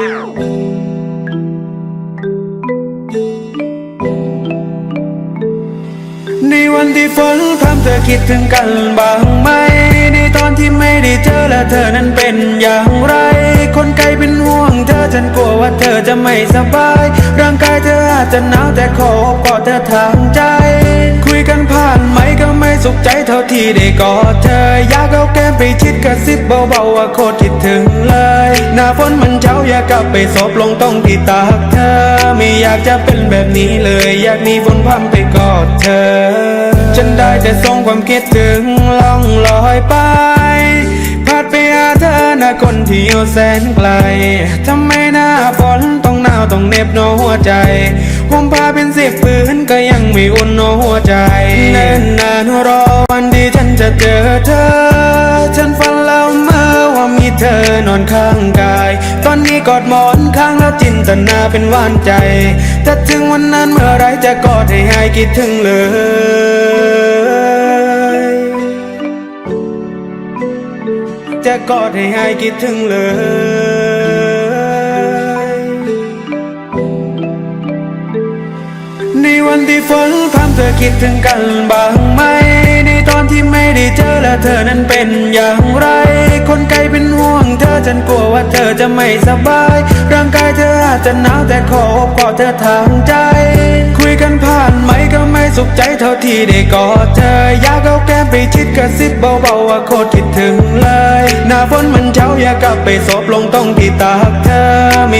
ในวันที่ฝนทำเธอคิดถึงกันบ้างไหม ในตอนที่ไม่ได้เจอและเธอนั้นเป็นอย่างไร คนไกลเป็นห่วงเธอฉันกลัวว่าเธอจะไม่สบาย ร่างกายเธออาจจะหนาวแต่ขออบกอดเธอทางใจ ที่ได้กอดเธอ อยากเอาแก้มไปชิดกระซิบเบาๆว่าโคตรคิดถึงเลย หน้าฝนมันเช้าอยากกลับไปซบลงตรงที่ตากเธอ ไม่อยากจะเป็นแบบนี้เลย อยากหนีฝนพรำไปกอดเธอ ฉันได้แต่ส่งความคิดถึงล่องลอยไปพัดไปหาเธอนะคนที่อยู่แสนไกลทำไมหน้าฝน หนาวต้องเน็บโนหัวใจผมพาเป็นสิบปืนก็ยังไม่อุ่นโนหัวใจเนิ่นนานรอวันที่ฉันจะเจอเธอ ฉันฝันแล้วเมื่อว่ามีเธอนอนข้างกาย ตอนนี้กอดหมอนข้างแล้วจินตนาเป็นหวานใจ ถ้าถึงวันนั้นเมื่อไรจะกอดให้หายคิดถึงเลยจะกอดให้หายคิดถึงเลย ในวันที่ฝนพรำเธอคิดถึงกันบ้างไหม ในตอนที่ไม่ได้เจอและเธอนั้นเป็นอย่างไร คนไกลเป็นห่วงเธอฉันกลัวว่าเธอจะไม่สบาย ร่างกายเธออาจจะหนาวแต่ขออบกอดเธอทางใจ คุยกันผ่านไหมก็ไม่สุขใจเท่าที่ได้กอดเธอ อยากเอาแก้มไปชิดกระซิบเบาๆว่าโคตรคิดถึงเลย หน้าฝนมันเช้าอยากกลับไปซบลงตรงที่ตากเธอม่อย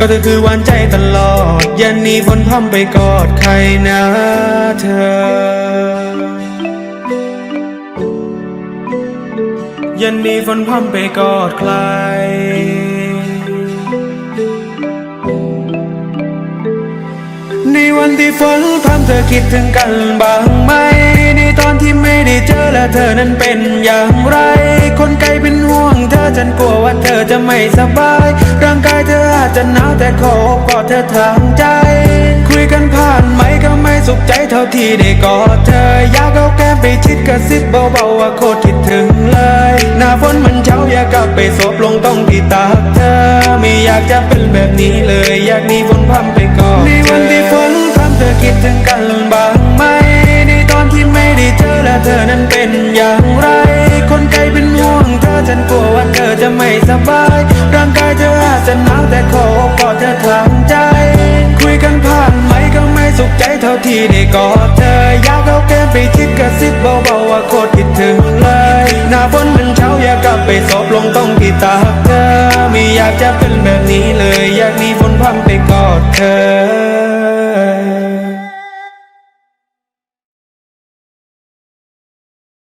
ก็เธอคือหวานใจตลอดย่าหนีฝนพร่ำไปกอดใครนะเธอย่าหนีฝนพร่ำไปกอดใคร ในวันที่ฝนพรำเธอคิดถึงกันบ้างไหม ตอนที่ไม่ได้เจอและเธอนั้นเป็นอย่างไร คนไกลเป็นห่วงเธอฉันกลัวว่าเธอจะไม่สบาย ร่างกายเธออาจจะหนาวแต่ขอกอดเธอทางใจ คุยกันผ่านไหมก็ไม่สุขใจเท่าที่ได้กอดเธอ อยากเอาแก้มไปชิดกระซิบเบาๆว่าโคตรคิดถึงเลย หน้าฝนมันเช้าอยากกลับไปซบลงตรงที่ตาเธอ ไม่อยากจะเป็นแบบนี้เลย อยากหนีฝนพร่ำไปกอดในวันที่ฝน ไม่สบาย ร่างกายเธออาจจะหนาวแต่ขอกอดเธอทางใจ คุยกันผ่านไหมก็ไม่สุขใจเท่าที่ได้กอดเธอ อยากเอาแก้มไปชิดกระซิบเบาๆว่าโคตรคิดถึงเลย หน้าฝนมันเช้าอยากกลับไปซบลงตรงที่ตาเธอ ไม่อยากจะเป็นแบบนี้เลย อยากหนีฝนพร่ำไปกอดเธอ